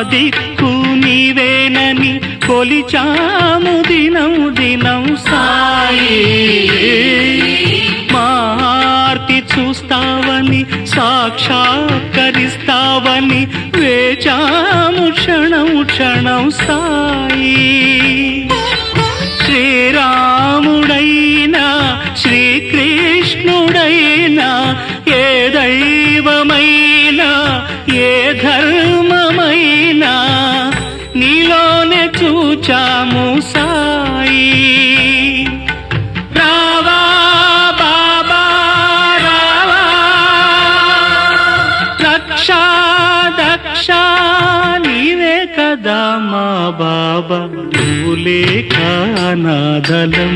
దిక్కు నీవేనని కొలిచాము దినం దినం సాయి. మార్తి చూస్తావని సాక్షాత్కరిస్తావని వేచాము క్షణం క్షణం సాయి. శ్రీరాముడైనా శ్రీకృష్ణుడైనా ఏ దైవమైనా ఏ ధర్మమైనా చూచాము సాయి. రావా బాబా రావా. రక్షా దక్ష నీవే కదా మా బాబా నువ్వు లేక నాదలం